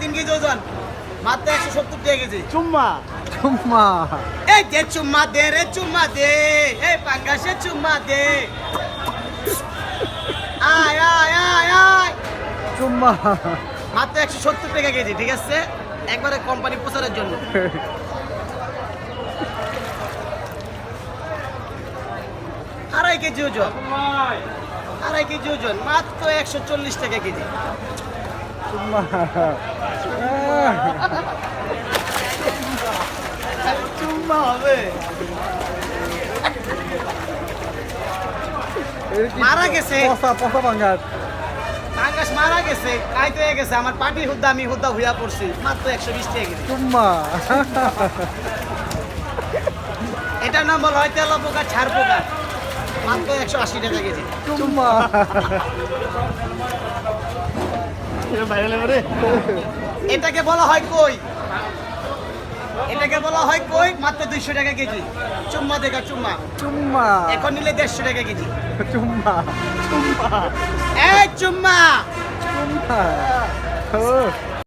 তিন কেজি ওজন। মাত্র একশো সত্তর টাকা কেজি। চুম্মা। চুম্মা। এই দে চুম্মা দে রে চুম্মা দে। এই পাঙ্গাসে চুম্মা দে। আয় আয় আয় আয়। চুম্মা। মাত্র একশো সত্তর টাকা কেজি ঠিক আছে? একবারে কোম্পানি প্রচারের জন্য। আড়াই কেজি ওজন। আড়াই কেজি ওজন মাত্র একশো চল্লিশ টাকা কেজি। চুম্মা চুম্মা হবে মারা গেছে। পাঙ্গাস মারা গেছে কাইতে হয়ে গেছে আমার পার্টি হুদ্দা আমি হুদ্দা হইয়া পড়ছি মাত্র একশো বিশ টাকা চুম্মা এটার নাম বলা হয় তেলা পোকা ছাড় পোকা মাত্র একশো আশি টাকা কেজি এটাকে বলা হয় কই? এটাকে বলা হয় কই? মাত্র দুইশো টাকা কেজি। চুম্মা দেখা চুম্মা। চুম্মা। এখন নিলে দেড়শো টাকা কেজি। চুম্মা চুম্মা। এই চুম্মা! চুম্মা।